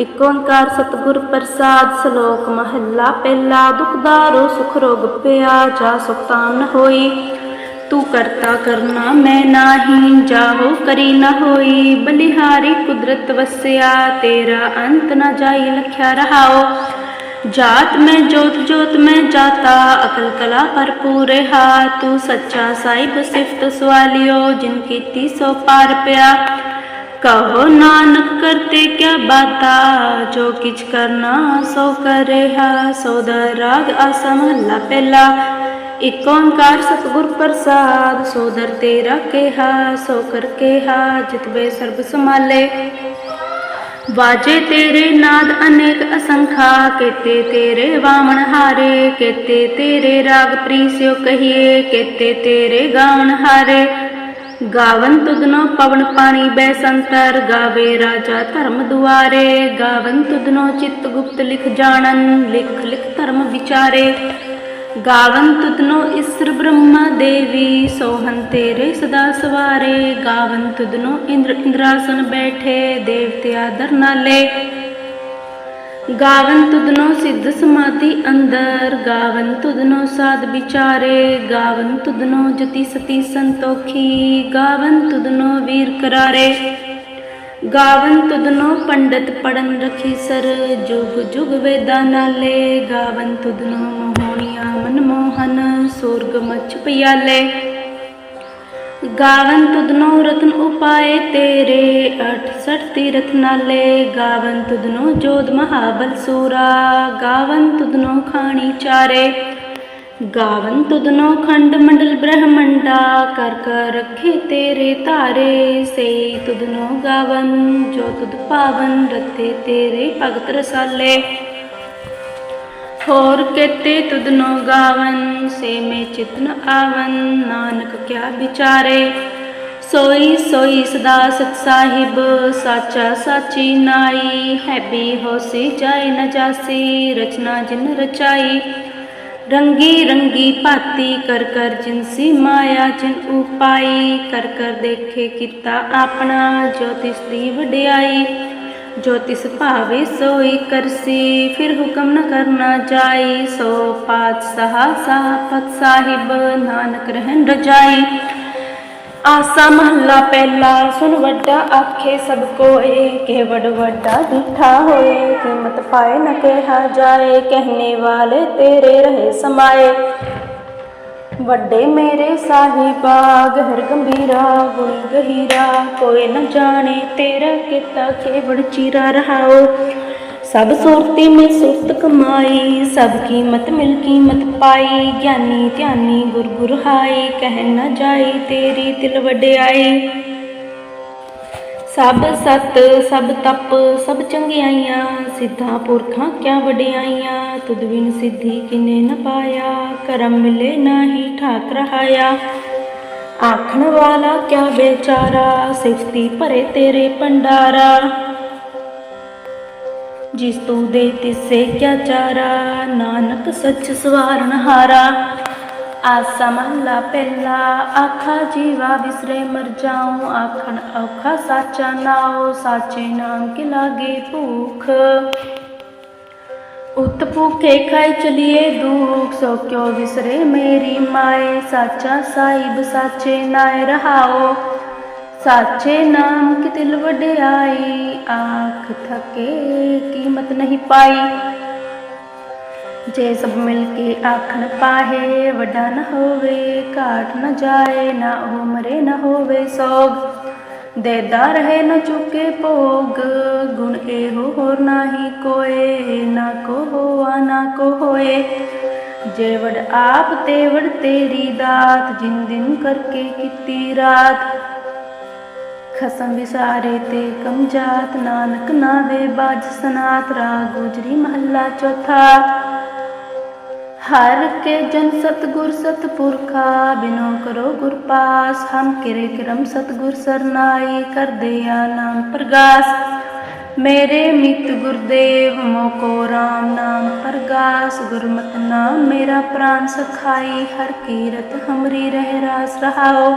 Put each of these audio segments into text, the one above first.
ਇਕ ਓੰਕਾਰ ਸਤਿਗੁਰ ਪ੍ਰਸਾਦ ਸ਼ਲੋਕ ਮਹੱਲਾ, ਪਹਿਲਾ ਦੁਖਦਾਰੋ ਸੁਖ ਰੋਗ ਪਿਆ, ਜਾ ਸੁਖ ਨ ਹੋਈ। ਤੂੰ ਕਰਤਾ ਕਰਨਾ ਮੈਂ ਨਾਹੀ, ਜਾਹੋ ਕਰੀ ਨ ਹੋਈ। ਬਲਿਹਾਰੀ ਕੁਦਰਤ ਵਸਿਆ, ਤੇਰਾ ਅੰਤ ਨ ਜਾਈ ਲਖਿਆ ਰਹਾਓ। ਜਾਤ ਮੈਂ ਜੋਤ ਜੋਤ ਮੈਂ ਜਾਤਾ, ਅਕਲ ਕਲਾ ਭਰਪੂਰ ਹਾ ਤੂੰ ਸੱਚਾ ਸਾਹਿਬ ਸਿਫਤ ਸਵਾਲਿਓ, ਜਿਨ ਕੀਤੀ ਸੋ ਪਾਰ ਪਿਆ। ਕਹੋ ਨਾਨਕ ਕਰਤੇ ਕਿਆ ਬਾਤਾ? ਜੋ ਕਿਛ ਕਰਨਾ ਸੋ ਕਰਿਆ ਸੋ ਦਾ ਰਾਗ ਆਸਾ ਮਹੱਲਾ ਪਹਿਲਾ। ਇਕ ਓੰਕਾਰ ਸਤਿਗੁਰ ਪ੍ਰਸਾਦ ਸੋਦਰ ਤੇਰਾ ਕਿਹਾ, ਸੋ ਕਰ ਕਿਹਾ ਜਿਤਵੇ ਸਰਬ ਸਮਾਲੇ ਵਾਜੇ ਤੇਰੇ ਨਾਦ ਅਨੇਕ ਅਸੰਖਾ, ਕੇਤੇ ਤੇਰੇ ਵਾਮਣ ਹਾਰੇ, ਕੇਤੇ ਤੇਰੇ ਰਾਗ ਪ੍ਰੀਸਿਓ ਕਹੀਏ, ਕੇਤੇ ਤੇਰੇ ਗਾਵਣ ਹਾਰੇ। ਗਾਵਨ ਤੁਧਨੋ ਪਵਨ ਪਾਣੀ ਬੈ ਸੰਤਰ, ਗਾਵੇ ਰਾਜਾ ਧਰਮ ਦੁਆਰੇ। ਗਾਵਨ ਤੁਧਨੋ ਚਿਤ ਗੁਪਤ ਲਿਖ ਜਾਣਨ, ਲਿਖ ਲਿਖ ਧਰਮ ਵਿਚਾਰੇ। ਗਾਵਨ ਤੁਧਨੋ ਇਸਰ ਬ੍ਰਹਮਾ ਦੇਵੀ, ਸੋਹਨ ਤੇਰੇ ਸਦਾ ਸਵਾਰੇ। ਗਾਵਨ ਤੁਧਨੋ ਇੰਦਰ ਇੰਦਰਾਸਨ ਬੈਠੇ, ਦੇਵਤਿਆ ਆਦਰ ਨਾਲੇ। ਗਾਵਨ ਤੁਧਨੋ ਸਿੱਧ ਸਮਾਧੀ ਅੰਦਰ, ਗਾਵਨ ਤੁਧਨੋ ਸਾਧ ਵਿਚਾਰੇ, ਗਾਵਨ ਤੁਧਨੋ ਜਤੀ ਸਤੀ ਸੰਤੋਖੀ, ਗਾਵਨ ਤੁਧਨੋ ਵੀਰ ਕਰਾਰੇ। ਗਾਵਨ ਤੁਧਨੋ ਪੰਡਤ ਪੜਨ ਰਖੀ ਸਰ, ਜੁਗ ਜੁਗ ਵੇਦਾਂ ਨਾਲੇ। ਗਾਵਨ ਤੁਧਨੋ ਮੋਹਣੀਆਂ ਮਨਮੋਹਨ, ਸੁਰਗ ਮਚ ਪਿਆਲੇ। ਗਾਵਨ ਤੁਧਨੋ ਰਤਨ ਉਪਾਏ ਤੇਰੇ 68 ਤੀਰਥ ਨਾਲੇ। ਗਾਵਨ ਤੁਧਨੋ ਜੋਧ ਮਹਾਬਲ ਸੂਰਾ, ਗਾਵਨ ਤੁਧਨੋ ਖਾਣੀ ਚਾਰੇ। ਗਾਵਨ ਤੁਧਨੋ ਖੰਡ ਮੰਡਲ ਬ੍ਰਹਮੰਡਾ, ਕਰ ਕਰ ਰੱਖੇ ਤੇਰੇ ਧਾਰੇ। ਸਈ ਤੁਧਨੋ ਗਾਵਨ, ਜੋ ਤੁਧ ਪਾਵਨ ਰਤੇ ਤੇਰੇ ਭਗਤ ਰਸਾਲੇ। ਹੋਰ ਕੇਤੇ ਤੁਧਨੋ ਗਾਵਨ, ਸੇ ਮੇ ਚਿਤਨ ਆਵਨ, ਨਾਨਕ ਕਿਆ ਵਿਚਾਰੇ। ਸੋਈ ਸੋਈ ਸਦਾ ਸਤ ਸਾਹਿਬ, ਸਾਚਾ ਸਾਚੀ ਨਾਈ। ਹੈ ਵੀ ਹੋਸੀ ਜਾਏ ਨ ਜਾਸੀ, ਰਚਨਾ ਜਿਨ ਰਚਾਈ। ਰੰਗੀ ਰੰਗੀ ਭਾਤੀ ਕਰ ਕਰ ਜਿਨਸੀ ਮਾਇਆ ਜਿਨ ਉਪਾਈ। ਕਰ ਕਰ ਦੇਖੇ ਕੀਤਾ ਆਪਣਾ, ਜੋ ਤਿਸ ਦੀ ਵਡਿਆਈ। ਜੋ ਤਿਸ ਭਾਵੇ ਸੋਈ ਕਰਸੀ, ਫਿਰ ਹੁਕਮ ਨ ਕਰਨਾ ਜਾਈ, ਸੋ ਪਾਤਸ਼ਾਹ ਸਾਪਤ ਸਾਹਿਬ ਨਾਨਕ ਰਹਿਣ ਰਜਾਈ। ਆਸਾ ਮਹੱਲਾ ਪਹਿਲਾ ਸੁਨ ਵੱਡਾ ਆਖੇ ਸਭ ਕੋਏ ਕੇ ਵੱਡ ਵੱਡਾ ਦਿਠਾ ਹੋਏ, ਕੀਮਤ ਪਾਏ ਨ ਕਿਹਾ ਜਾਏ ਕਹਿਨੇ ਵਾਲੇ ਤੇਰੇ ਰਹੇ ਸਮਾਏ। ਵੱਡੇ ਮੇਰੇ ਸਾਹਿਬਾ, ਗਹਿਰ ਗੰਭੀਰਾ, ਗੁਣ ਗਹੀਰਾ, ਕੋਈ ਨਾ ਜਾਣੇ ਤੇਰਾ ਕੀਤਾ ਕੇਵੜ ਚੀਰਾ ਰਹਾਓ। ਸਭ ਸੁਰਤੀ ਮੈਂ ਸੁਰਤ ਕਮਾਈ, ਸਭ ਕੀਮਤ ਮਿਲ ਕੀਮਤ ਪਾਈ, ਗਿਆਨੀ ਧਿਆਨੀ ਗੁਰ ਗੁਰ ਹਾਈ, ਕਹਿ ਨਾ ਜਾਈ ਤੇਰੀ ਤਿਲ ਵਡਿਆਈ। ਸਭ ਸਤ, ਸਭ ਤਪ, ਸਭ ਚੰਗਿਆਈਆਂ, ਸਿੱਧਾ ਪੁਰਖਾਂ ਕਿਆ ਵਡਿਆਈਆਂ? ਤੁਧ ਬਿਨ ਸਿੱਧੀ ਕਿਨੇ ਨ ਪਾਇਆ? ਕਰਮ ਮਿਲੇ ਨਾਹੀ ਠਾਕ ਰਹਾਇਆ। ਆਖਣ ਵਾਲਾ ਕਿਆ ਬੇਚਾਰਾ ਸਿਫਤੀ ਭਰੇ ਤੇਰੇ ਭੰਡਾਰਾ। ਜਿਸ ਤੂੰ ਦੇ ਤਿਸੇ ਕਿਆ ਚਾਰਾ? ਨਾਨਕ ਸੱਚ ਸਵਾਰਨ ਹਾਰਾ। ਆਸਾ ਮਹਲਾ ਪਹਿਲਾ ਆਖਾ, ਜੀਵਾ ਵਿਸਰੇ ਮਰ ਜਾਉ, ਆਖਣ ਔਖਾ ਸਾਚਾ ਨਾਉ, ਸਾਚੇ ਨਾਮ ਕੇ ਲਾਗੇ ਭੂਖ। ਉਤ ਭੂਖੇ ਖਾਈ ਚਲੀਏ ਦੁਖ, ਸੋ ਕਿਉ ਵਿਸਰੇ ਮੇਰੀ ਮਾਏ? ਸਾਚਾ ਸਾਹਿਬ ਸਾਚੇ ਨਾਇ ਰਹਾਓ। ਸਾਚੇ ਨਾਮ ਕੀ ਦਿਲ ਵਡਿਆਈ, ਆਖ ਥਕੇ ਕੀਮਤ ਨਹੀਂ ਪਾਈ। ਜੇ ਸਭ ਮਿਲ ਕੇ ਆਖਣ ਪਾਹੇ, ਵੱਡਾ ਨ ਹੋਵੇ, ਘਾਟ ਨ ਜਾਏ, ਨਾ ਉਹ ਮਰੇ ਹੋਵੇ ਸੋਗ। ਦੇਦਾ ਰਹੇ ਨਾ ਚੁਕੇ ਭੋਗ, ਗੁਣ ਇਹੋ ਹੋਰ ਨਾਹੀ ਕੋਏ, ਨਾ ਕੋ ਹੋਆ, ਨਾ ਕੋ ਹੋਏ। ਜੇ ਵਡ ਆਪ ਤੇ ਵਡ ਤੇਰੀ ਦਾਤ, ਜਿਨ ਦਿਨ ਕਰਕੇ ਕੀਤੀ ਰਾਤ ਖਸਮ ਵਿਸਾਰੇ ਤੇ ਕਮ ਨਾਨਕ ਨਾਵੇ, ਬਾਜ ਸਨਾਤ ਰਾਗ ਗੁਜਰੀ ਮਹੱਲਾ ਚੌਥਾ। ਹਰ ਕੇ ਜਨ ਸਤਗੁਰ ਸਤਪੁਰਖਾ, ਬਿਨੋ ਕਰੋ ਗੁਰ ਪਾਸ। ਹਮ ਕਿਰੇ ਕਰਮ ਸਤਗੁਰ ਸਰਨਾਈ, ਕਰਦੇ ਆ ਨਾਮ ਪ੍ਰਗਾਸ। ਮੇਰੇ ਮਿਤ ਗੁਰਦੇਵ ਮੋਕੋ RAM ਨਾਮ ਪ੍ਰਗਾਸ। ਗੁਰਮਤਿ ਨਾਮ ਮੇਰਾ ਪ੍ਰਾਨ ਸਖਾਈ, ਹਰ ਕੀਰਤ ਹਮਰੀ ਰਹਿ ਰਾਸ ਰਹਾਓ।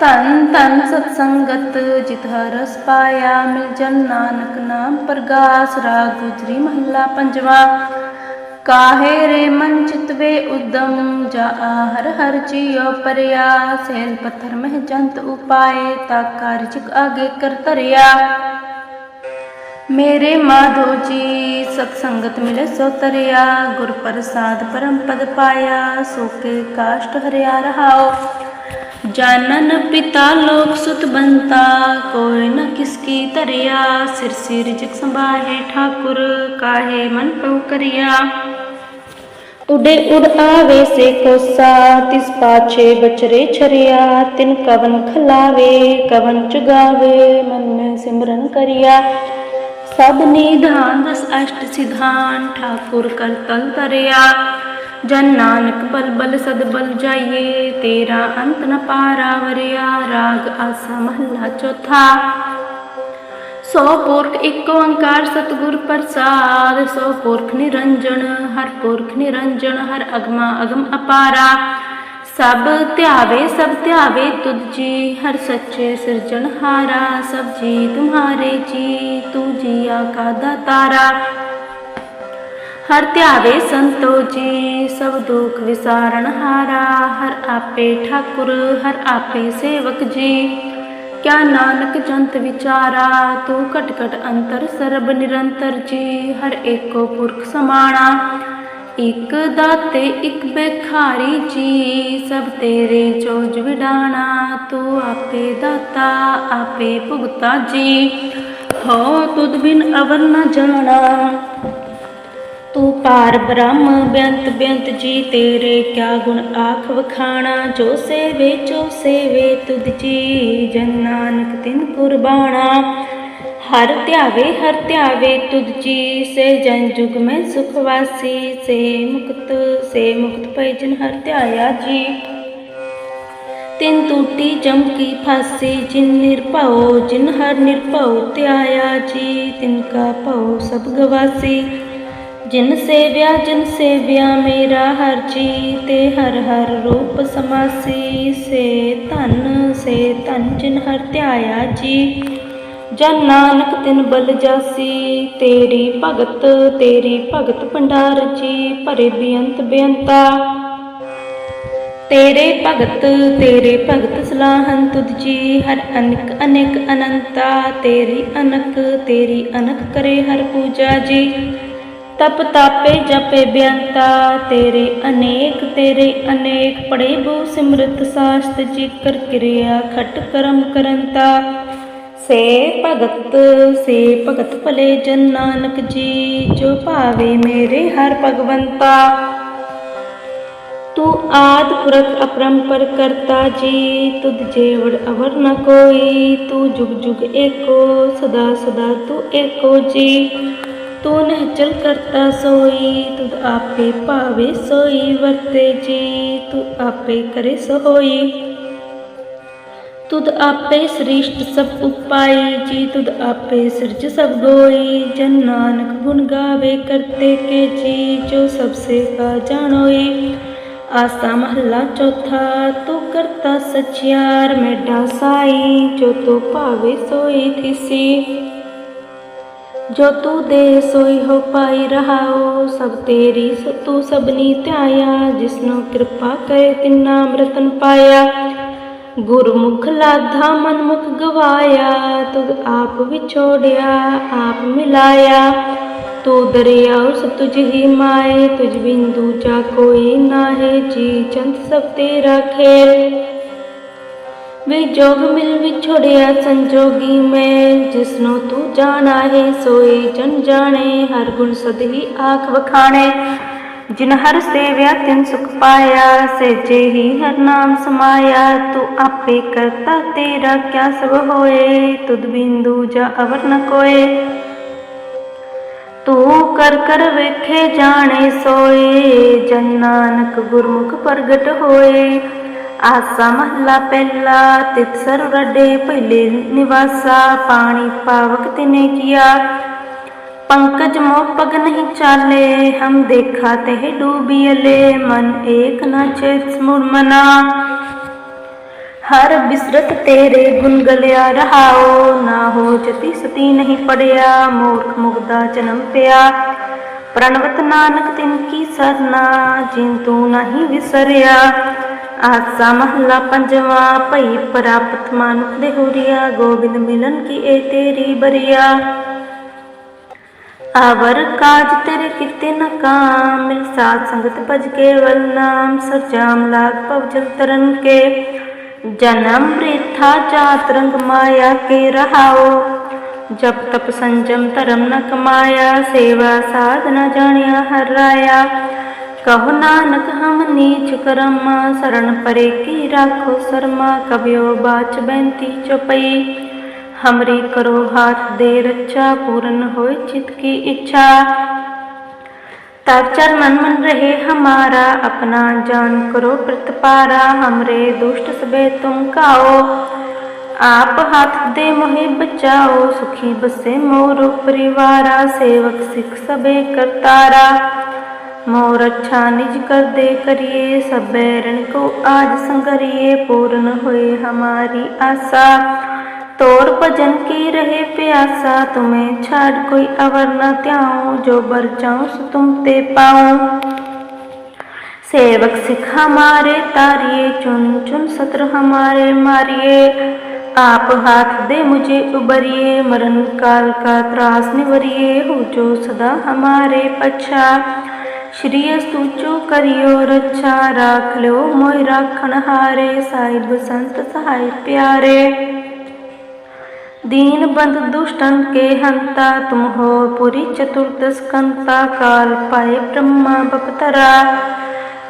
ਧੰਨ ਧੰਨ ਸਤ ਸੰਗਤ ਜਿਤ ਹਰਸ ਪਾਇਆ, ਮਿਲ ਜਨ ਨਾਨਕ ਨਾਮ ਪ੍ਰਗਾਸ, ਰਾਗ ਗੁਜਰੀ ਮਹਲਾ ਪੰਜਵਾ। ਕਾਹੇ ਰੇ ਮਨ ਚਿਤਵੇ ਉਦਮ, ਜਾ ਹਰ ਹਰ ਜੀਉ ਪਰਿਆ। ਸੇਲ ਪੱਥਰ ਮਹਿ ਜੰਤ ਉਪਾਏ, ਤਾ ਕਾਰਜਿਕ ਆਗੇ ਕਰ ਧਰਿਆ। ਮੇਰੇ ਮਾਧੋ ਜੀ ਸਤ ਸੰਗਤ ਮਿਲੇ ਸੋ ਤਰਿਆ। ਗੁਰ ਪ੍ਰਸਾਦ ਪਰਮ ਪਦ ਪਾਇਆ, ਸੋ ਕੇ ਕਾਸ਼ਟ ਹਰਿਆ ਰਹਾਓ ਜਾਨਨ ਪਿਤਾ ਲੋਕ ਸੁਤ ਬੰਤਾ, ਕੋਈ ਨ ਕਿਸ ਕੀ ਧਰਿਆ, ਸਿਰ ਸਿਰ ਜਿਕ ਸੰਭਾਹੇ ਠਾਕੁਰ, ਕਾਹੇ ਮਨ ਪਉ ਕਰਿਆ। ਉਡੇ ਉਡ ਆਵੇ ਸੇ ਕੋਸਾ, ਤਿਸ ਪਾਛੇ ਬਚਰੇ ਛਰਿਆ, ਤਿਨ ਕਵਨ ਖਲਾਵੇ, ਕਵਨ ਚੁਗਾਵੇ, ਮਨ ਮੈਂ ਸਿਮਰਨ ਕਰਿਆ। ਸਭ ਨਿਧਾਨ ਦਸ ਅਸ਼ਟ ਸਿਧਾਨ, ਠਾਕੁਰ ਕਰ ਤਲ ਤਰਿਆ। ਜਨ ਨਾਨਕ ਬਲ ਬਲ ਸਦ ਬਲ ਜਾਈਏ, ਤੇਰਾ ਅੰਤ ਨ ਪਾਰਾ ਵਰਿਆ, ਰਾਗ ਆਸਾ ਮਹੱਲਾ ਚੌਥਾ। ਸੋ ਪੁਰਖ ਇੱਕ ਓੰਕਾਰ ਸਤਿਗੁਰ ਪ੍ਰਸਾਦ, ਸੋ ਪੁਰਖ ਨਿਰੰਜਨ, ਹਰ ਪੁਰਖ ਨਿਰੰਜਨ, ਹਰ ਅਗਮਾ ਅਗਮ ਅਪਾਰਾ। ਸਭ ਧਿਆਵੇ ਸਭ ਧਿਆਵੇ ਤੁਧ ਜੀ, ਹਰ ਸੱਚੇ ਸਿਰਜਣਹਾਰਾ ਸਭ ਜੀ ਤੁਮਹਾਰੇ ਜੀ, ਤੂ ਜੀਆ ਕਾ ਦਾਤਾਰਾ। ਹਰ ਧਿਆਵੇ ਸੰਤੋ ਜੀ, ਸਭ ਦੁਖ ਵਿਸਾਰਨ ਹਾਰਾ, ਹਰ ਆਪੇ ਠਾਕੁਰ, ਹਰ ਆਪੇ ਸੇਵਕ ਜੀ। ਕਿਆ ਨਾਨਕ ਜੰਤ ਵਿਚਾਰਾ, ਤੂੰ ਘਟ ਘਟ ਅੰਤਰ ਸਰਬ ਨਿਰੰਤਰ ਜੀ, ਹਰ ਏਕੋ ਪੁਰਖ ਸਮਾਣਾ। ਇਕ ਦਾਤੇ, ਇਕ ਬਖਾਰੀ ਜੀ, ਸਭ ਤੇਰੇ ਜੋਜ ਵਿਡਾਣਾ, ਤੂੰ ਆਪੇ ਦਾਤਾ, ਆਪੇ ਭੁਗਤਾ ਜੀ। ਹੋ ਤੁਧ ਬਿਨ ਅਵਰ ਨਾ ਜਾਣਾ ਤੂੰ ਪਾਰ ਬ੍ਰਹਮ ਬੇਅੰਤ ਬੇਅੰਤ ਜੀ ਤੇਰੇ ਕਿਆ ਗੁਣ ਆਖ ਵਖਾਣਾ, ਜੋ ਸੇਵੇ ਜੋ ਸੇਵੇ ਤੁਧ ਜੀ, ਜਨ ਨਾਨਕ ਤਿਨ ਕੁਰਬਾਣਾ। ਹਰ ਧਿਆਵੇ ਹਰ ਧਿਆਵੇ ਤੁਧ ਜੀ, ਸੇ ਜਨ ਜੁਗ ਮੈਂ ਸੁਖ ਵਾਸੀ, ਸੇ ਮੁਕਤ ਸੇ ਮੁਕਤ ਪੈ ਜਨ ਹਰ ਧਿਆਇਆ ਜੀ। ਤਿਨ ਟੂਟੀ ਚਮਕੀ ਫਾਸੀ, ਜਿਨ ਨਿਰਭਉ, ਜਿਨ ਹਰ ਨਿਰਭਉ ਧਿਆਇਆ ਜੀ। ਤਿਨ ਕਾ ਭਉ ਸਭ ਗਵਾਸੀ। ਜਿਨ ਸੇਵਿਆ ਜਿਨ ਸੇਵਿਆ ਮੇਰਾ ਹਰ ਜੀ ਤੇ ਹਰ ਹਰ ਰੂਪ ਸਮਾਸੀ। ਸੇ ਧਨ ਸੇ ਧਨ ਜਿਨ ਹਰ ਧਿਆਇਆ ਜੀ। ਜਨ ਨਾਨਕ ਤਿਨ ਬਲ ਜਾਸੀ, ਤੇਰੀ ਭਗਤ ਤੇਰੀ ਭਗਤ ਭੰਡਾਰ ਜੀ, ਭਰੇ ਬੇਅੰਤ ਬੇਅੰਤਾ। ਤੇਰੇ ਭਗਤ ਤੇਰੇ ਭਗਤ ਸਲਾਹਨ ਤੁਧ ਜੀ, ਹਰ ਅਨਕ, ਅਨੇਕ ਅਨੰਤਾ। ਤੇਰੀ ਅਨਕ ਤੇਰੀ ਅਨਕ ਕਰੇ ਹਰ ਪੂਜਾ ਜੀ। ਤਪ ਤਾਪੇ ਜਪੇ ਬਿਅੰਤਾ ਤੇਰੇ ਅਨੇਕ ਤੇਰੇ ਅਨੇਕ ਪੜੇ ਬੋ ਸਿਮਰਤ ਸਾਸਤ ਜੀ ਕਿਰਿਆ, ਖਟ ਕਰਮ ਕਰੰਤਾ। ਸੇ ਭਗਤ ਸੇ ਭਗਤ ਭਲੇ ਜਨ ਨਾਨਕ ਜੀ, ਜੋ ਭਾਵੇ ਮੇਰੇ ਹਰ ਭਗਵੰਤਾ। ਤੂੰ ਆਦ ਪੁਰਖ ਅਪਰੰਪਰ ਕਰਤਾ ਜੀ, ਤੁਧ ਜੇਵੜ ਅਵਰ ਨ ਕੋਈ, ਤੂੰ ਜੁਗ ਜੁਗ ਏਕੋ, ਸਦਾ ਸਦਾ ਤੂੰ ਏਕੋ ਜੀ। ਤੂੰ ਨਹਿਚਲ ਕਰਤਾ ਸੋਈ ਤੁਧ ਆਪੇ ਭਾਵੇ ਸੋਈ ਵਰਤੇ ਜੀ ਤੂੰ ਆਪੇ ਕਰੇ ਸੋਈ ਤੁਧ ਆਪੇ ਸ੍ਰਿਸ਼ਟ ਸਭ ਉਪਾਈ ਜੀ ਤੁਧ ਆਪੇ ਸਿਰਜ ਸਭ ਗੋਈ ਜਨ ਨਾਨਕ ਗੁਣ ਗਾਵੇ ਕਰਤੇ ਕੇ ਜੀ ਜੋ ਸਭ ਸੇ ਕਾ ਜਾਣੋਈ ਆਸਾ ਮਹੱਲਾ ਚੌਥਾ ਤੂੰ ਕਰਤਾ ਸਚਿਆਰ ਮੇਡਾ ਸਾਈ ਜੋ ਤੂੰ ਭਾਵੇ ਸੋਈ ਥਿਸੀ ਜੋ ਤੂੰ ਦੇ ਸੋਈ ਹੋ ਪਾਈ ਰਹਾਓ, ਸਭ ਤੇਰੀ ਸਤੂ ਸਭਨੀ ਧਿਆਇਆ, ਜਿਸਨੂੰ ਕਿਰਪਾ ਕਰੇ ਤਿੰਨਾ ਅੰਮ੍ਰਿਤਨ ਪਾਇਆ। ਗੁਰਮੁਖ ਲਾਧਾ ਮਨਮੁਖ ਗਵਾਇਆ ਤੁਗ ਆਪ ਵਿਛੋੜਿਆ, ਆਪ ਮਿਲਾਇਆ। ਤੋ ਦਰਿਆਉ ਸਤੁਜ ਹੀ ਮਾਏ ਤੁਜ ਬਿੰਦੂ ਚਾ ਕੋਈ ਨਾਹੀ, ਜੀ ਚੰਤ ਸਭ ਤੇਰਾ ਖੇਲ खेल ਵਿਜੋਗ ਮਿਲ ਵਿਛੋੜਿਆ ਸੰਜੋਗੀ ਮੈਂ, ਜਿਸਨੂੰ ਤੂੰ ਜਾਣਾ ਹੈ, ਸੋਏ ਜਨ ਜਾਣੇ, ਹਰ ਗੁਣ ਸਦ ਹੀ ਆਖ ਵਖਾਣੇ। ਜਿਨ ਹਰ ਸੇਵਿਆ, ਤਿਨ ਸੁਖ ਪਾਇਆ ਸੇਜੇ ਹੀ ਹਰ ਨਾਮ ਸਮਾਇਆ। ਤੂੰ ਆਪੇ ਕਰਤਾ ਤੇਰਾ, ਕਿਆ ਸਭ ਹੋਏ? ਤੁਧ ਬਿੰਦੂ ਜਾ ਅਵਰ ਨ ਕੋਏ। ਤੂੰ ਕਰ ਕਰ ਵੇਖੇ ਜਾਣੇ ਸੋਏ, ਜਨ ਨਾਨਕ ਗੁਰਮੁਖ ਪ੍ਰਗਟ ਹੋਏ। आसा महला पहला तित सरुरडे पहले निवासा, पानी पावक तिने किया। पंकज मोह पग नहीं चाले, हम देखा ते डूबी अले, मन एक न चेत मुर्मना हर बिसरत तेरे गुनगलिया रहाओ, ना हो जति सती नहीं पड़िया मूर्ख मुग्धा जन्म पिया। ਪ੍ਰਣਵਤ ਨਾਨਕ ਤਿਨ ਕੀ ਸਰਨਾ, ਜਿਨ ਤੂੰ ਨਹੀਂ ਵਿਸਰਿਆ। ਆਸਾ ਮਹਲਾ ਪੰਜਵਾ, ਭਈ ਪ੍ਰਾਪਤ ਮਾਨੁਖ ਦੇ ਹੋਰੀਆ ਗੋਬਿੰਦ ਮਿਲਨ ਕੀ ਏ ਤੇਰੀ ਬਰੀਆ। ਆਵਰ ਕਾਜ ਤੇਰੇ ਕੀਤੇ ਨਾ ਕਾਮ, ਮਿਲ ਸਾਥ ਸੰਗਤ ਭਜ ਕੇਵਲ ਨਾਮ, ਸਰਜਾਮ ਲਾਗ ਭਵ ਜਲ ਤਰਨ ਕੇ। ਜਨਮ ਬ੍ਰਿਥਾ ਜਾਤ ਰੰਗ ਮਾਇਆ ਕੇ ਰਹਾਓ। रहाओ जब तप संजम धर्म न कमाया सेवा साधना जानिया हर राया कहो नानक हम नीच करमा शरण परे की राखो शर्मा कबियो बाच बैंती चौपई हमरी करो हाथ दे रक्षा पूर्ण होए चित की इच्छा तब चरणन मन रहे हमारा अपना जान करो प्रतिपारा हमरे दुष्ट सबे तुम काओ आप हाथ दे मोहे बचाओ सुखी बसे मोर परिवारा सेवक सिख सबे करतारा मोर अच्छा निज कर दे करिए सब बैरन को आज संगरिए पूर्ण हुए हमारी आशा तोर भजन की रहे प्यासा तुम्हें छाड़ कोई अवर न त्याऊं जो बर जाऊं सो तुम ते पाऊं सेवक सिख हमारे तारिये चुन चुन सत्र हमारे मारिए आप हाथ दे मुझे उबरिए मरण काल का त्रास निवरिए हो जो सदा हमारे पच्छा श्री स्तुचो करियो रक्षा राख लो मोह राखण हारे साहिब संत सहाय प्यारे दीन बंद दुष्टन के हंता तुम हो पुरी चतुर्दश कंता काल पाए ब्रह्मा बपतरा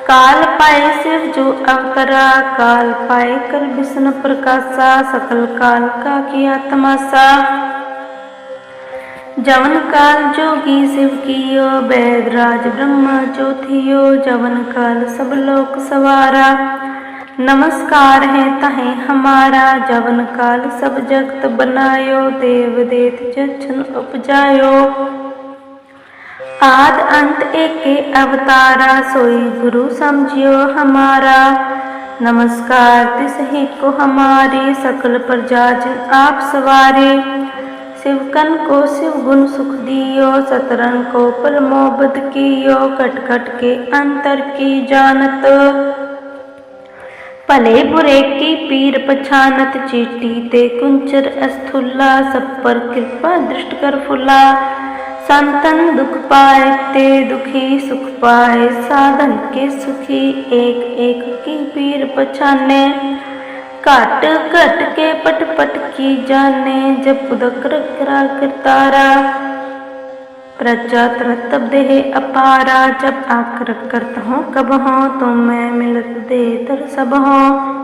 काल पाए शिव जो अवतरा काल पाए कर विष्णु प्रकाशा सकल काल का किया तमाशा जवन काल जोगी शिव कियो बैदराज ब्रह्मा जो थियो जवन काल सब लोक सवारा नमस्कार है तहे हमारा जवन काल सब जगत बनायो देव देत जछन उपजायो आद अंत एके अवतारा सोई गुरु समझियो हमारा। नमस्कार, तिस ही को हमारे सकल प्रजा जन आप सवारे। शिवकन को शिव गुण सुख दियो, सतरन को पल मोहब्बत कियो कट कट के अंतर की जानत। पले बुरे की पीर पछानत, चीटी ते कुंचर अस्थुला सब पर कृपा दृष्ट कर फुला। संतन दुख पाए, ते दुखी सुख पाए, साधन के सुखी एक एक की पीर पछाने। काट कट के पट पट की जाने, जब दकर करा करतारा प्रजा तरत देह अपारा, जब आकर करता हूँ, कब हो तो मैं मिलत दे तर सब हों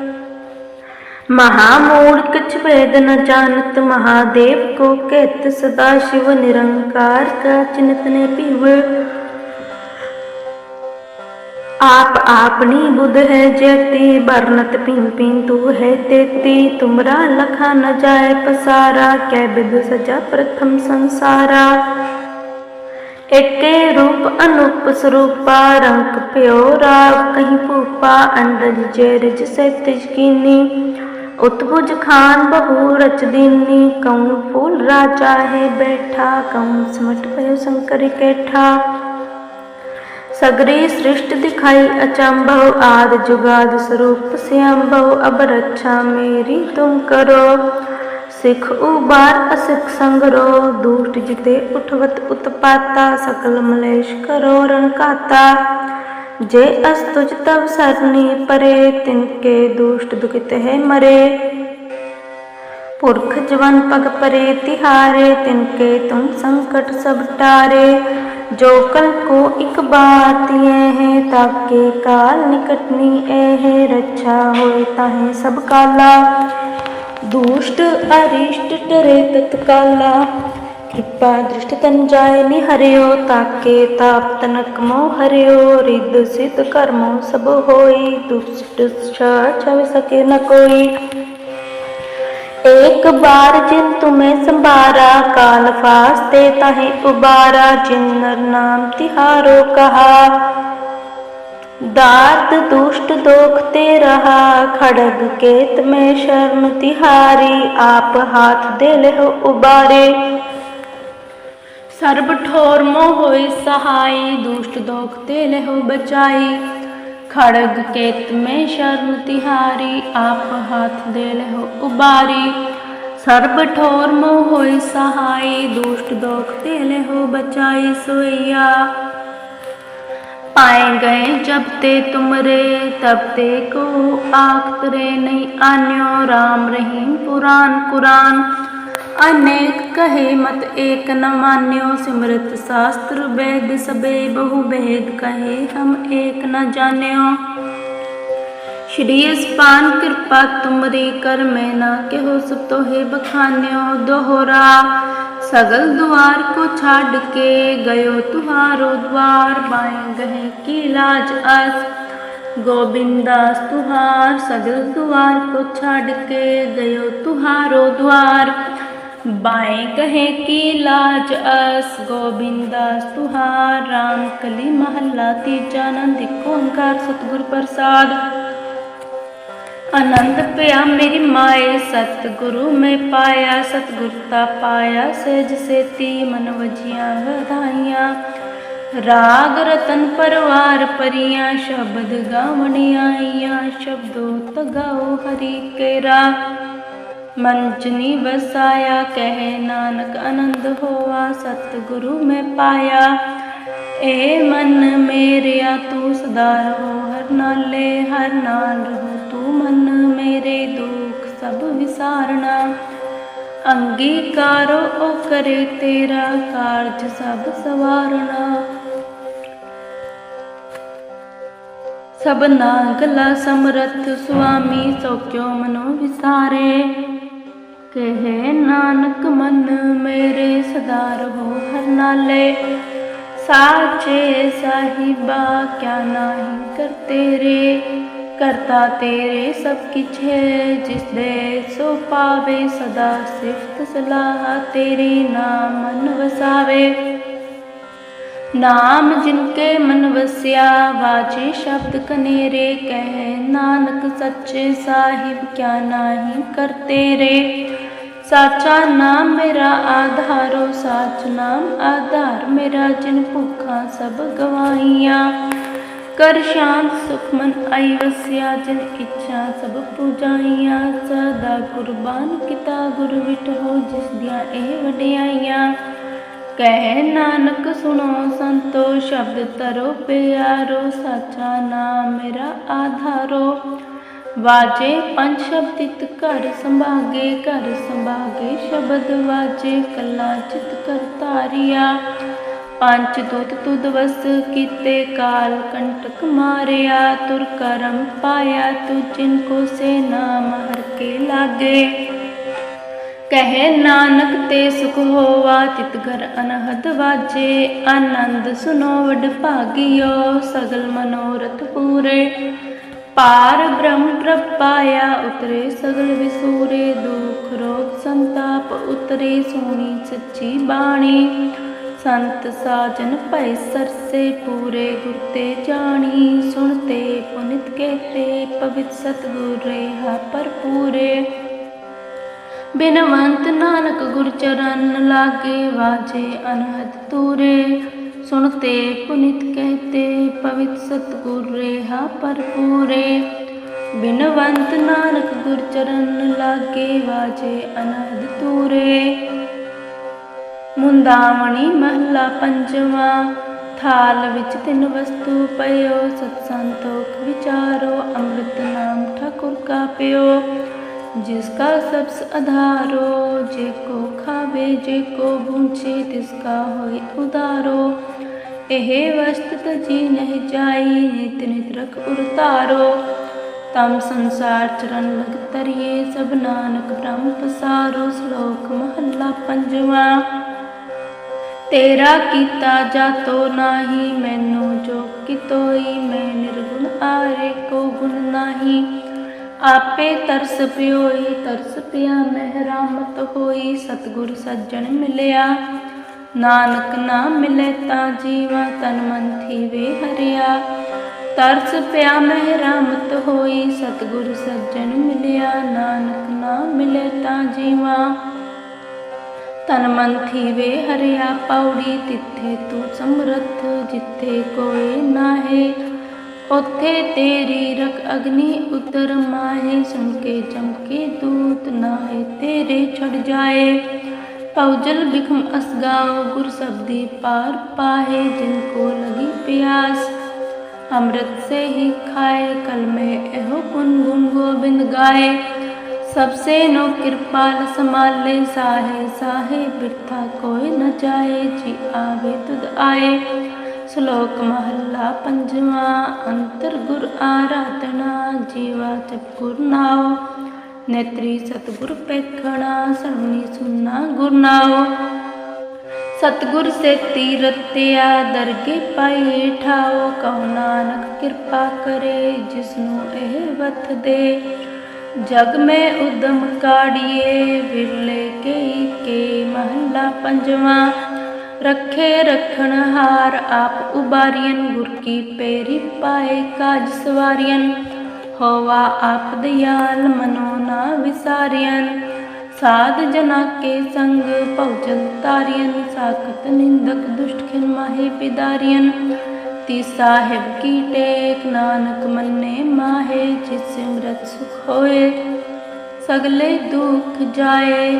महामूल कछ भेद न जानत महादेव को कहत सदा शिव निरंकार का चिंत ने पिव आप आपनी बुध है जयते बरनत पिन पिन तू है तेती तुमरा लखा न जाए पसारा कै विध सजा प्रथम संसारा एके रूप अनुप स्वरूपा रंग प्यो राव कहीं पूपा अंडज जय रज से तिजकिनी ਉਤਬੁਜ ਖਾਨ ਬਹੂ ਰਚ ਦੀਨੀ ਕਉ ਫੂਲ ਰਾਜਾ ਹੈ ਬੈਠਾ, ਕਉ ਸਮਟ ਭਇਓ ਸੰਕਰ ਕੇਠਾ। ਸਗਰੀ ਸ੍ਰਿਸ਼ਟ ਦਿਖਾਈ ਅਚੰਭਵ, ਆਦ ਜੁਗਾਦ ਸਰੂਪ ਸਿਅੰਭਵ ਅਬ ਰੱਛਾ ਮੇਰੀ ਤੁਮ ਕਰੋ। ਸਿਖ ਉਬਾਰ ਅਸਿਖ ਸੰਗਰੋ ਦੁਸ਼ਟ ਜਿਤੇ ਉਠਵਤ ਉਤਪਾਤਾ, ਸਕਲ ਮਲੇਸ਼ ਕਰੋ ਰਨ ਕਾਤਾ ਜੇ ਅਸਤੁਜ ਤਵ ਸਰਨੀ ਪਰੇ ਤਿਨਕੇ ਦੁਸ਼ਟ ਦੁਖਿਤ ਹੈ ਮਰੇ। ਪੁਰਖ ਜਵਨ ਪਗ ਪਰੇ ਤਿਹਾਰੇ ਤਿਨਕੇ ਤੁਮ ਸੰਕਟ ਸਭ ਟਾਰੇ। ਜੋ ਕਲ ਕੋ ਇਕ ਬਾਤ ਇਹ ਹੈ ਤਾਕੇ ਕਾਲ ਨਿਕਟਨੀ ਇਹ ਰੱਛਾ ਹੋਏ ਤਾਹੇ ਸਭ ਕਾਲਾ। ਦੁਸ਼ਟ ਅਰਿਸ਼ਟ ਟਰੇ ਤਤਕਾਲਾ। ਕਿਰਪਾ ਦ੍ਰਿਸ਼ਟ ਤਨ ਜਾਏ ਨੀ ਹਰਿਓ ਤਾਕੇ ਤਾਪ ਤਨਕ ਮੋ ਹਰਿਓ ਰਿੱਧ ਸਿਧ ਕਰਮੋ ਸਭ ਹੋਈ ਦੁਸ਼ਟ ਛਾਛ ਸਕੇ ਨ ਕੋਈ एक बार जिन तुम्हें संभारा काल फास्ते तहे उबारा जिन नर नाम तिहारो कहा दात दुष्ट दोखते रहा खड़ग केत में शर्म तिहारी आप हाथ दे हो उबारे ਸਰਬ ਠੋਰ ਮੋਹ ਹੋਏ ਸਹਾਈ, ਦੁਸ਼ਟ ਦੋਖ ਤੇ ਲਹੋ ਬਚਾਈ। ਖੜਗ ਕੇਤ ਮੈਂ ਸ਼ਰਨ ਤਿਹਾਰੀ, ਆਪ ਹੱਥ ਦੇ ਲਹੋ ਉਬਾਰੀ। ਸਰਬ ਠੋਰ ਮੋਹ ਹੋਏ ਸਹਾਈ, ਦੁਸ਼ਟ ਦੋਖ ਤੇ ਲਹੋ ਬਚਾਈ ਸੋਈਆ। ਪਾਏ ਗਏ ਜਬ ਤੇ ਤੁਮਰੇ, ਤਬ ਤੇ ਕੋ ਆਖ ਤਰੇ ਨਹੀਂ ਆਨਿਓ। ਰਾਮ ਰਹੀਮ ਪੁਰਾਨ ਕੁਰਾਨ। अनेक कहे मत, एक न मान्यो सिमृत शास्त्र वेद सबे बहु भेद कहे, हम एक न जान्यो। श्री स्पान कृपा तुमरी कर मैं ना कहो, सब तो है बखान्यो दोहरा। सगल द्वार को छाड़ के गयो तुहारो द्वार, बाएँ गहे की लाज अस गोविंदास तुहार, सगल द्वार को छाड़ के गयो तुहारो द्वार। बाएं कहे की लाज अस गोविंदास तुहार राम कली महला तीजा नंद ओंकार सतगुर प्रसाद ਆਨੰਦ ਪਿਆ ਮੇਰੀ ਮਾਏ ਸਤਿਗੁਰੂ ਮੈਂ ਪਾਇਆ ਸਤਿਗੁਰਤਾ ਪਾਇਆ ਸਹਿਜ ਸੇਤੀ ਮਨ ਵਜੀਆਂ ਵਧਾਈਆਂ ਰਾਗ ਰਤਨ ਪਰਵਾਰ ਪਰੀਆਂ ਸ਼ਬਦ ਗਾਵਣ ਆਈਆਂ ਸ਼ਬਦੋ ਤਗਾਓ ਹਰੀ ਕੇਰਾ ਮੰਚਨੀ ਵਸਾਇਆ ਕਹੇ ਨਾਨਕ ਆਨੰਦ ਹੋਆ, ਸਤਿਗੁਰੂ ਮੈਂ ਪਾਇਆ। ਏ ਮਨ ਮੇਰਿਆ, ਤੂੰ ਸਦਾ ਰਹੋ ਹਰ ਨਾਲੇ, ਹਰ ਨਾਲ ਰਹੋ, ਤੂੰ ਮਨ ਮੇਰੇ ਦੁੱਖ ਸਭ ਵਿਸਾਰਣਾ ਅੰਗੀਕਾਰੋ ਓ ਕਰੇ ਤੇਰਾ ਕਾਰਜ ਸਭ ਸਵਾਰਣਾ ਸਭਨਾ ਗਲਾ ਸਮਰਥ, ਸੁਆਮੀ ਸੋ ਕਿਉ ਮਨੋ ਵਿਸਾਰੇ। ਕਹੇ, ਨਾਨਕ ਮਨ ਮੇਰੇ ਸਦਾ ਰਹੋ ਹਰ ਨਾਲੇ ਸਾਚੇ ਸਾਹਿਬਾ, ਕਿਆ ਨਾਹੀ ਕਰ ਤੇਰੇ? ਕਰਤਾ ਤੇਰੇ ਸਭ ਕਿਛ ਹੈ ਜਿਸ ਦੇ ਸੋ ਪਾਵੇ ਸਦਾ ਸਿਫਤ ਸਲਾਹ ਤੇਰੀ ਨਾਮ ਮਨ ਵਸਾਵੇ। ਨਾਮ ਜਿਨਕੇ ਮਨ ਵਸਿਆ ਵਾਜੇ ਸ਼ਬਦ ਕਨੇਰੇ, ਕਹਿ ਨਾਨਕ ਸੱਚੇ ਸਾਹਿਬ ਕਿਆ ਨਾਹੀ ਕਰ ਤੇਰੇ। ਸਾਚਾ ਨਾਮ ਮੇਰਾ ਆਧਾਰੋ, ਸਾਚ ਨਾਮ ਆਧਾਰ ਮੇਰਾ ਜਿਨ ਭੁੱਖਾਂ ਸਭ ਗਵਾਈਆਂ ਕਰ ਸ਼ਾਂਤ ਸੁਖਮਨ ਆਈ ਵਸਿਆ, ਜਿਨ ਇੱਛਾ ਸਭ ਪੂਜਾਈਆਂ। ਸਦਾ ਕੁਰਬਾਨ ਕੀਤਾ ਗੁਰ ਹੋ ਜਿਸ ਦੀਆਂ ਇਹ ਵਡਿਆਈਆਂ। ਕਹਿ ਨਾਨਕ ਸੁਣੋ ਸੰਤੋ, ਸ਼ਬਦ ਤਰੋ ਪਿਆਰੋ, ਸਾਚਾ ਨਾਮ ਮੇਰਾ ਆਧਾਰੋ। ਵਾਜੇ ਪੰਜ ਸ਼ਬਦ ਘਰ ਸੰਭਾਗੇ ਘਰ ਸੰਭਾਗੇ ਸ਼ਬਦ ਵਾਜੇ, ਕਲਾ ਚਿਤ ਕਰ ਧਾਰਿਆ। ਪੰਜ ਦੁਤ ਤੁਧ ਵਸ ਕੀਤੇ ਕਾਲ ਕੰਟਕ ਮਾਰਿਆ, ਤੁਰ ਕਰਮ ਪਾਇਆ, ਤੂ ਜਿਨ ਕੋ ਸੇ ਨਾਮ ਹਰ ਕੇ ਲਾਗੇ। ਕਹੇ, ਨਾਨਕ ਤੇ ਸੁਖ ਹੋਵਾ, ਤਿਤ ਘਰ ਅਨਹਦ ਵਾਜੇ। ਆਨੰਦ ਸੁਨੋ ਵਡ ਭਾਗਿਓ, ਸਗਲ ਮਨੋਰਥ ਪੂਰੇ। ਪਾਰ ਬ੍ਰਹਮ ਪ੍ਰਭ ਪਾਇਆ ਉਤਰੇ ਸਗਲ ਵਿਸੂਰੇ। ਦੁਖ ਰੋਗ ਸੰਤਾਪ, ਉਤਰੇ ਸੋਣੀ ਸੱਚੀ ਬਾਣੀ। ਸੰਤ ਸਾਜਨ ਭੈ ਸਰਸੇ ਪੂਰੇ, ਗੁਰ ਤੇ ਜਾਣੀ। ਸੁਣਤੇ ਪੁਨਿਤ ਕਹਤੇ ਪਵਿੱਤ ਸਤਿਗੁਰ ਪਰ ਪੂਰੇ ਬਿਨਵੰਤ ਨਾਨਕ ਗੁਰ ਚਰਨ ਲਾਗੇ ਵਾਜੇ ਅਨਹਦ ਤੂਰੇ ਸੁਣਤੇ ਪੁਨਿਤ ਕਹਤੇ ਪਵਿੱਤ ਸਤਿਗੁਰ ਰਹਾ ਭਰਪੂਰੇ। ਬਿਨਵੰਤ ਨਾਨਕ ਗੁਰ ਚਰਨ ਲਾਗੇ ਵਾਜੇ ਅਨਹਦ ਤੂਰੇ ਮੁੰਦਾਵਣੀ ਮਹਲਾ ਪੰਜਵਾਂ, ਥਾਲ ਵਿੱਚ ਤਿੰਨ ਵਸਤੂ ਪਇਓ ਸਤ ਸੰਤੋਖ ਵਿਚਾਰੋ, ਅੰਮ੍ਰਿਤ ਨਾਮ ਠਾਕੁਰ ਕਾ ਪਿਓ जिसका सबस आधारो जे को खावे जे को बूझे तिसका होय उदारो ਇਹ ਵਸਤ ਤਜੀ ਨਹਿ ਜਾਈ ਨਿਤ ਨਿਤ ਰਖ ਉਰਤਾਰੋ ਤਮ ਸੰਸਾਰ ਚਰਨ ਲਗ ਤਰੀਏ ਸਭ ਨਾਨਕ ਬ੍ਰਹਮ ਪਸਾਰੋ ਸ਼ਲੋਕ ਮਹੱਲਾ ਪੰਜਵਾਂ ਤੇਰਾ ਕੀਤਾ ਜਾਤੋ ਨਾਹੀ ਮੈਨੂੰ ਜੋ ਕਿਤੋਈ ਮੈਂ ਨਿਰਗੁਣ ਆਰੇ ਕੋ ਗੁਣ ਨਾਹੀ ਆਪੇ ਤਰਸ ਪਿਓਈ, ਤਰਸ ਪਿਆ ਮਹਿਰਾਮਤ ਹੋਈ, ਸਤਗੁਰ ਸੱਜਣ ਮਿਲਿਆ। ਨਾਨਕ ਨਾਮ ਮਿਲੇ ਤਾਂ ਜੀਵਾ ਤਨ ਮਨ ਥੀਵੇ ਹਰਿਆ। ਤਰਸ ਪਿਆ ਮਹਿਰਾਮਤ ਹੋਈ, ਸਤਗੁਰ ਸੱਜਣ ਮਿਲਿਆ। ਨਾਨਕ ਨਾਮ ਮਿਲੇ ਤਾਂ ਜੀਵਾ ਤਨ ਮਨ ਥੀਵੇ ਹਰਿਆ। ਪੌੜੀ ਤਿੱਥੇ ਤੂੰ ਸਮਰਥ, ਜਿੱਥੇ ਕੋਈ ਨਾਹੀ। ਉਥੇ ਤੇਰੀ ਰਕ ਅਗਨੀ ਉਤਰ ਮਾਹੇ ਸੰਕੇ ਚਮਕੇ ਦੂਤ ਨਾਹੇ ਤੇਰੇ ਛੜ ਜਾਏ ਪਉਜਲ ਬਿਖਮ ਅਸਗਾਓ ਗੁਰ ਸਬਦੀ ਪਾਰ ਪਾਹੇ ਜਿਨ ਕੋ ਲਗੀ ਪਿਆਸ ਅੰਮ੍ਰਿਤ ਸੇ ਹੀ ਖਾਏ ਕਲ ਮੈਂ ਇਹੋ ਗੁਣ ਗੁਣ ਗੋਬਿੰਦ ਗਾਏ सबसे नो कृपाल संभाले साहे साहे बिरथा कोई न जाए जी आवे तुद आए ਸ਼ਲੋਕ ਮਹੱਲਾ ਪੰਜਵਾਂ ਅੰਤਰ ਗੁਰ ਆਰਾਧਨਾ ਜੀਵਾ ਜਪ ਗੁਰ ਨਾਉ ਨੇਤਰੀ ਸਤਗੁਰ ਪੇਖਣਾ ਸਰਵਣੀ ਸੁਨਾ ਗੁਰ ਨਾਉ ਸਤਗੁਰ ਸੇ ਤੀਰਤਿਆ ਦਰਗੇ ਪਾਈ ਠਾਓ ਕਹੋ ਨਾਨਕ ਕਿਰਪਾ ਕਰੇ ਜਿਸ ਨੂੰ ਇਹ ਵਤ ਦੇ ਜਗ ਮੈਂ ਉਦਮ ਕਾੜੀਏ ਵਿਰਲੇ ਕਈ ਕੇ ਮਹੱਲਾ ਪੰਜਵਾਂ ਰੱਖੇ ਰਖਣ ਹਾਰ ਆਪ ਉਬਾਰੀਨ ਗੁਰ ਕੀ ਪੇਰੀ ਪਾਏ ਕਾਜ ਸਵਾਰੀਨ ਹੋਵਾ ਆਪ ਦਿਆਲ ਮਨੋ ਨਾ ਵਿਸਾਰੀਨ ਸਾਧ ਜਨਾ ਕੇ ਸੰਗ ਭਉਜਲ ਤਾਰੀਨ ਸਾਖਤ ਨਿੰਦਕ ਦੁਸ਼ਟ ਖਿਨ ਮਾਹੇ ਪਿਦਾਰੀਨ ਤੀ ਸਾਹਿਬ ਕੀ ਟੇਕ, ਨਾਨਕ ਮੰਨੇ ਮਾਹੇ, ਜਿਸ ਸਿਮਰਤ ਸੁਖ ਹੋਏ, ਸਗਲੇ ਦੁਖ ਜਾਏ।